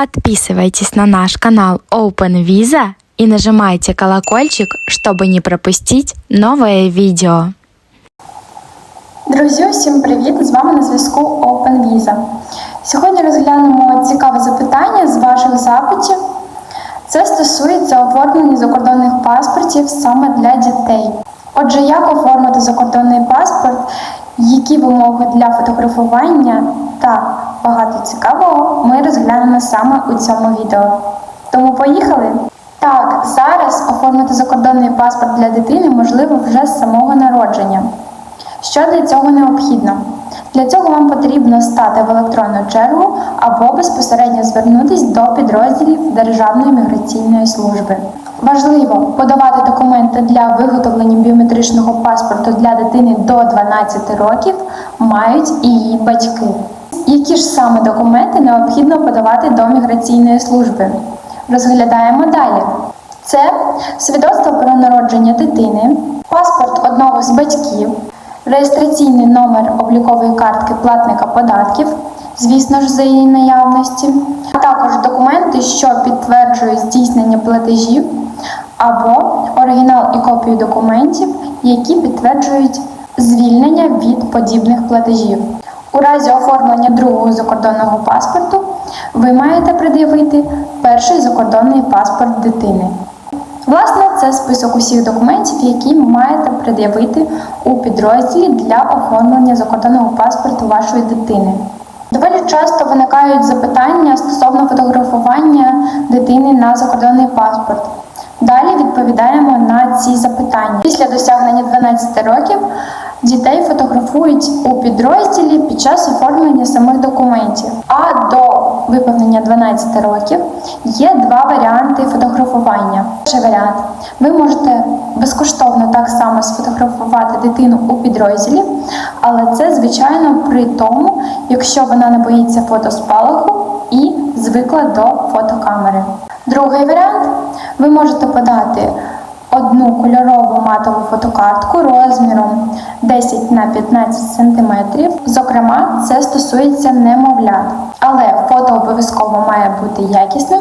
Подписывайтесь на наш канал Open Visa и нажимайте колокольчик, чтобы не пропустить новое видео. Друзі, усім привіт! З вами на зв'язку Open Visa. Сьогодні розглянемо цікаве запитання з ваших запитів. Це стосується оформлення закордонних паспортів саме для дітей. Отже, як оформити закордонний паспорт, які вимоги для фотографування та багато цікавого ми розглянемо саме у цьому відео. Тому поїхали! Так, зараз оформити закордонний паспорт для дитини можливо вже з самого народження. Що для цього необхідно? Для цього вам потрібно стати в електронну чергу або безпосередньо звернутися до підрозділів Державної міграційної служби. Важливо подавати документи для виготовлення біометричного паспорту для дитини до 12 років мають і її батьки. Які ж саме документи необхідно подавати до міграційної служби? Розглядаємо далі. Це свідоцтво про народження дитини, паспорт одного з батьків, реєстраційний номер облікової картки платника податків, звісно ж, за її наявності, а також документи, що підтверджують здійснення платежів, або оригінал і копію документів, які підтверджують звільнення від подібних платежів. У разі оформлення другого закордонного паспорту ви маєте пред'явити перший закордонний паспорт дитини. Власне, це список усіх документів, які маєте пред'явити у підрозділі для оформлення закордонного паспорту вашої дитини. Доволі часто виникають запитання стосовно фотографування дитини на закордонний паспорт. Далі відповідаємо на ці запитання. Після досягнення 12 років дітей фотографують у підрозділі під час оформлення самих документів. А до виповнення 12 років є два варіанти фотографування. Перший варіант ви можете безкоштовно так само сфотографувати дитину у підрозділі, але це звичайно при тому, якщо вона не боїться фотоспалаху і звикла до фотокамери. Другий варіант ви можете подати одну кольорову матову фотокартку розміром 10 на 15 см. Зокрема, це стосується немовлят. Але фото обов'язково має бути якісним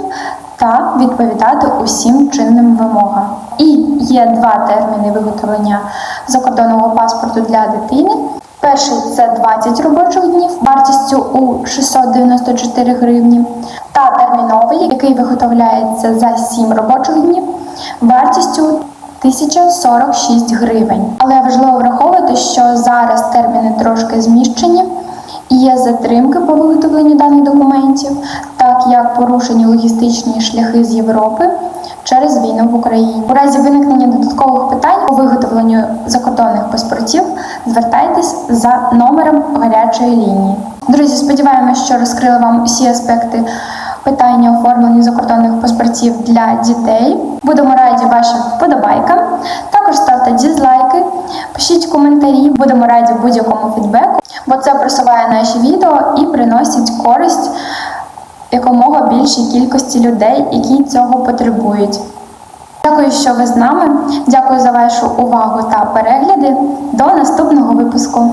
та відповідати усім чинним вимогам. І є два терміни виготовлення закордонного паспорту для дитини. Перший це 20 робочих днів вартістю у 694 гривні, та терміновий, який виготовляється за 7 робочих днів вартістю 1046 гривень. Але важливо враховувати, що зараз терміни трошки зміщені є затримки по виготовленню даних документів, так як порушені логістичні шляхи з Європи через війну в Україні. У разі виникнення додаткових питань по виготовленню закордонних паспортів звертайтесь за номером гарячої лінії. Друзі, сподіваємось, що розкрили вам усі аспекти питання оформлення закордонних паспортів для дітей. Будемо раді вашим вподобайкам. Також ставте дізлайки, пишіть коментарі, будемо раді будь-якому фідбеку, бо це просуває наші відео і приносить користь якомога більшій кількості людей, які цього потребують. Дякую, що ви з нами. Дякую за вашу увагу та перегляди. До наступного випуску.